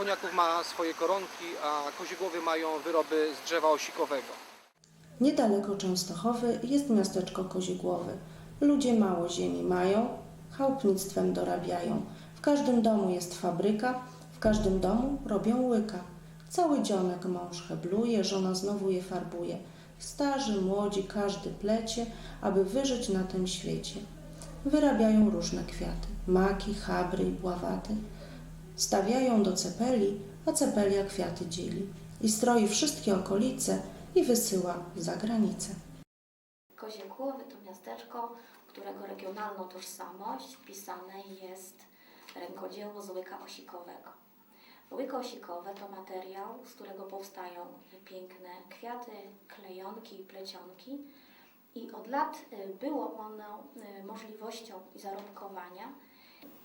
koniaków ma swoje koronki, a kozigłowy mają wyroby z drzewa osikowego. Niedaleko Częstochowy jest miasteczko Kozigłowy. Ludzie mało ziemi mają, chałupnictwem dorabiają. W każdym domu jest fabryka, w każdym domu robią łyka. Cały dzionek mąż hebluje, żona znowu je farbuje. Starzy, młodzi, każdy plecie, aby wyżyć na tym świecie. Wyrabiają różne kwiaty, maki, chabry i bławaty. Stawiają do cepeli, a cepelia kwiaty dzieli. I stroi wszystkie okolice i wysyła za granicę. Kozie Głowy to miasteczko, którego regionalną tożsamość wpisane jest rękodzieło z łyka osikowego. Łyko osikowe to materiał, z którego powstają piękne kwiaty, klejonki, plecionki i od lat y, było ono y, możliwością zarobkowania.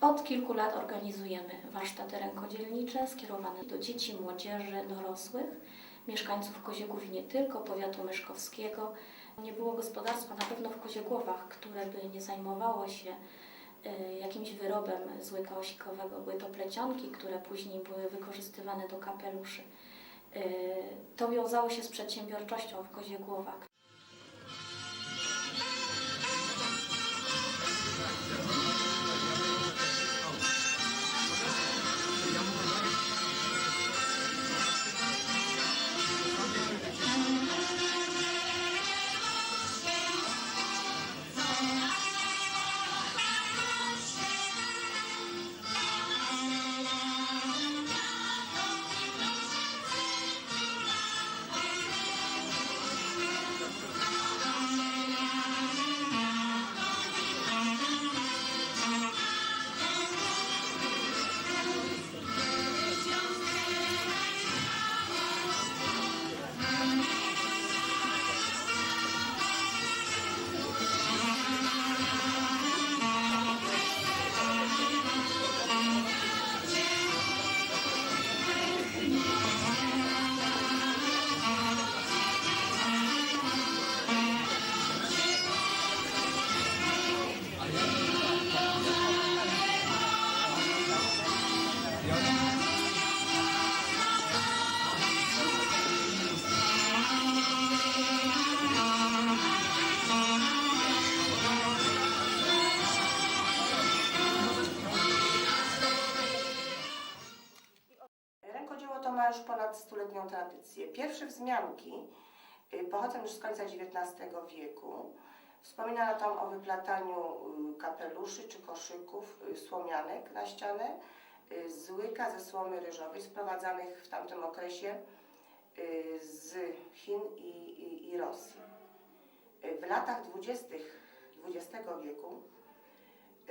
Od kilku lat organizujemy warsztaty rękodzielnicze skierowane do dzieci, młodzieży, dorosłych, mieszkańców Koziegłów i nie tylko, powiatu myszkowskiego. Nie było gospodarstwa na pewno w Koziegłowach, które by nie zajmowało się y, jakimś wyrobem z łyka osikowego. Były to plecionki, które później były wykorzystywane do kapeluszy. Y, To wiązało się z przedsiębiorczością w Koziegłowach. Rękodzieło to ma już ponad stuletnią tradycję. Pierwsze wzmianki y, pochodzą już z końca XIX wieku. Wspominano tam o wyplataniu y, kapeluszy czy koszyków y, słomianek na ścianę z łyka ze słomy ryżowej sprowadzanych w tamtym okresie z Chin i, i, i Rosji. W latach dwudziestych XX wieku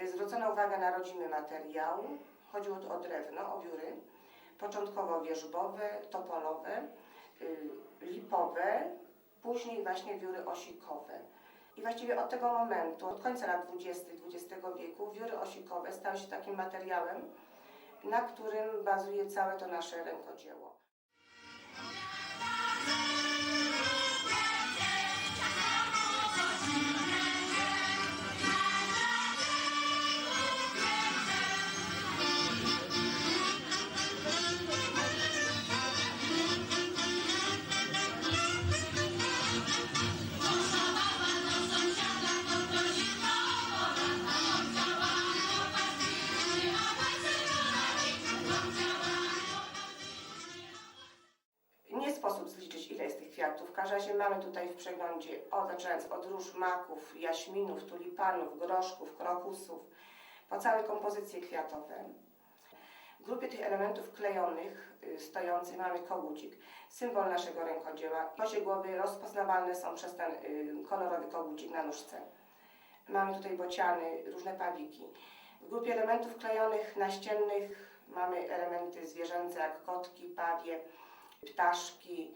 zwrócono uwagę na rodzimy materiał. Chodziło tu o drewno, o wióry początkowo wierzbowe, topolowe, y, lipowe, później właśnie wióry osikowe. I właściwie od tego momentu, od końca lat 20. XX wieku, wióry osikowe stały się takim materiałem, na którym bazuje całe to nasze rękodzieło. Kwiatów. W każdym razie mamy tutaj w przeglądzie, o, zaczynając od róż, maków, jaśminów, tulipanów, groszków, krokusów, po całe kompozycje kwiatowe. W grupie tych elementów klejonych y, stojących mamy kogucik, symbol naszego rękodzieła. Kozie głowy rozpoznawalne są przez ten y, kolorowy kogucik na nóżce. Mamy tutaj bociany, różne pawiki. W grupie elementów klejonych naściennych mamy elementy zwierzęce jak kotki, pawie, ptaszki,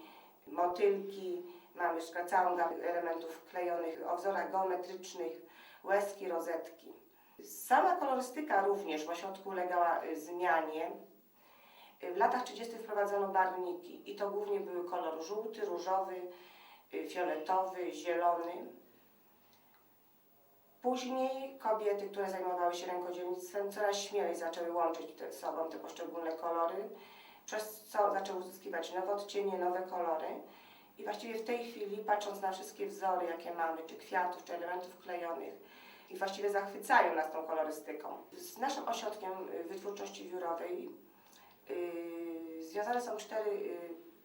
motylki. Mamy całą gamę elementów klejonych o wzorach geometrycznych, łezki, rozetki. Sama kolorystyka również w ośrodku ulegała y, zmianie. W latach 30. wprowadzono barwniki i to głównie były kolor żółty, różowy, y, fioletowy, zielony. Później kobiety, które zajmowały się rękodzielnictwem, coraz śmielej zaczęły łączyć te, z sobą te poszczególne kolory. Przez co zaczęły uzyskiwać nowe odcienie, nowe kolory. I właściwie w tej chwili, patrząc na wszystkie wzory, jakie mamy, czy kwiatów, czy elementów klejonych, i właściwie zachwycają nas tą kolorystyką. Z naszym ośrodkiem y, wytwórczości wiórowej y, związane są cztery y,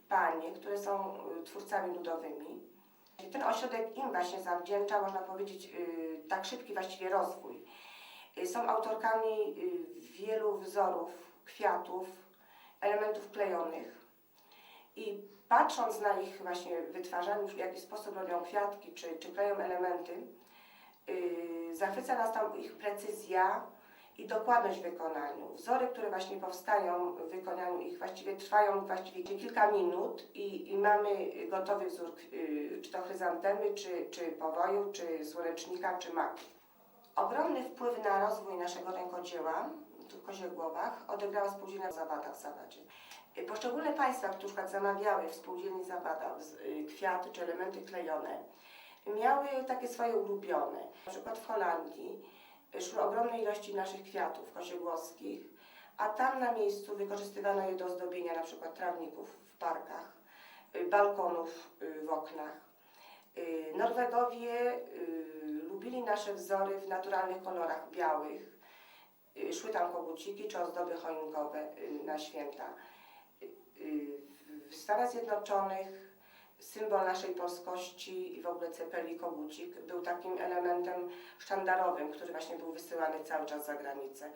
panie, które są y, twórcami ludowymi. Ten ośrodek im właśnie zawdzięcza, można powiedzieć, y, tak szybki właściwie rozwój. Y, Są autorkami y, wielu wzorów, kwiatów, elementów klejonych. I patrząc na ich właśnie wytwarzanie, w jaki sposób robią kwiatki, czy, czy kleją elementy, yy, zachwyca nas tam ich precyzja i dokładność w wykonaniu. Wzory, które właśnie powstają w wykonaniu ich właściwie trwają właściwie kilka minut i, i mamy gotowy wzór, yy, czy to chryzantemy, czy, czy powoju, czy słonecznika, czy maki. Ogromny wpływ na rozwój naszego rękodzieła w Koziegłowach odegrała spółdzielnia Zawada w Zawadzie. Y, Poszczególne państwa, które zamawiały w spółdzielni Zawada y, kwiaty czy elementy klejone, miały takie swoje ulubione. Na przykład w Holandii y, szły ogromne ilości naszych kwiatów koziegłowskich, a tam na miejscu wykorzystywano je do ozdobienia na przykład trawników w parkach, balkonów w oknach. Norwegowie lubili nasze wzory w naturalnych kolorach białych. Szły tam koguciki czy ozdoby choinkowe y, na święta. Y, W Stanach Zjednoczonych symbol naszej polskości i w ogóle cepeli kogucik był takim elementem sztandarowym, który właśnie był wysyłany cały czas za granicę.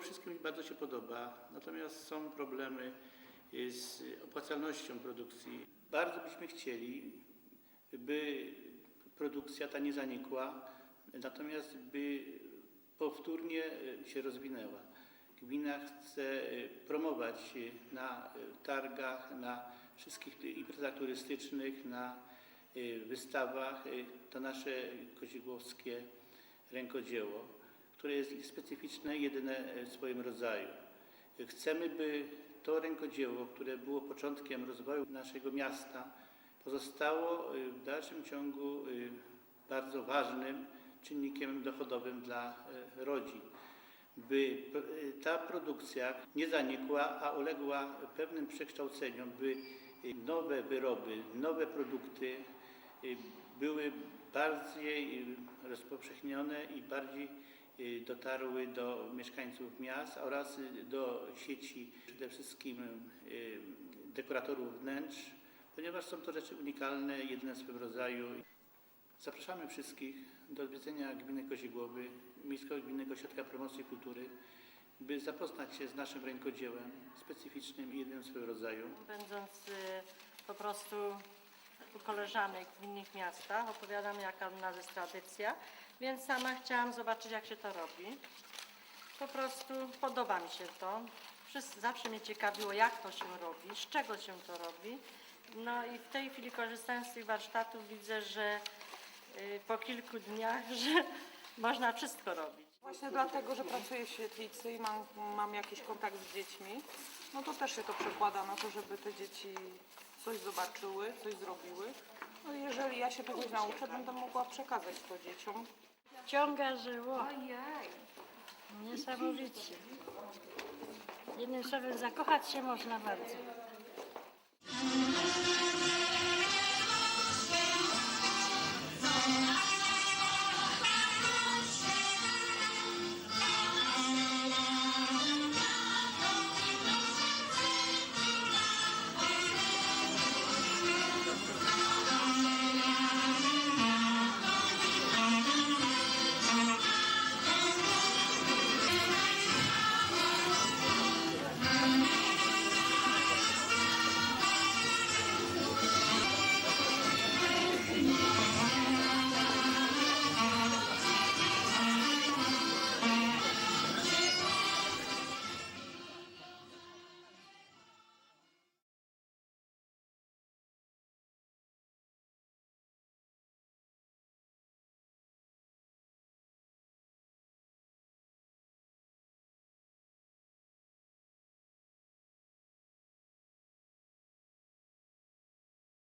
Wszystkim bardzo się podoba, natomiast są problemy y, z opłacalnością produkcji. Bardzo byśmy chcieli, by produkcja ta nie zanikła, natomiast by powtórnie y, się rozwinęła. Gmina chce y, promować na targach, na wszystkich imprezach turystycznych, na wystawach to nasze kozigłowskie rękodzieło które jest specyficzne, jedyne w swoim rodzaju. Chcemy, by to rękodzieło, które było początkiem rozwoju naszego miasta, pozostało y, w dalszym ciągu y, bardzo ważnym czynnikiem dochodowym dla y, rodzin. By ta produkcja nie zanikła, a uległa pewnym przekształceniom, by nowe wyroby, nowe produkty były bardziej rozpowszechnione i bardziej dotarły do mieszkańców miast oraz y, do sieci przede wszystkim y, dekoratorów wnętrz, ponieważ są to rzeczy unikalne, jedyne w swoim rodzaju. Zapraszamy wszystkich do odwiedzenia Gminy Kozigłowy, Miejskiego Gminnego Ośrodka Promocji Kultury, by zapoznać się z naszym rękodziełem specyficznym i jedynym w swoim rodzaju. Będąc y, po prostu u koleżanek w innych miastach, opowiadam jaka u nas jest tradycja, więc sama chciałam zobaczyć jak się to robi. Po prostu podoba mi się to. Zawsze mnie ciekawiło jak to się robi, z czego się to robi. No i w tej chwili korzystając z tych warsztatów widzę, że y, po kilku dniach, że można wszystko robić. Właśnie dlatego, że pracuję w świetlicy i mam, mam jakiś kontakt z dziećmi, no to też się to przekłada na to, żeby te dzieci coś zobaczyły, coś zrobiły. No i jeżeli ja się czegoś nauczę, będę mogła przekazać to dzieciom wciąga żyło. Niesamowicie. Jednym słowem zakochać się można bardzo.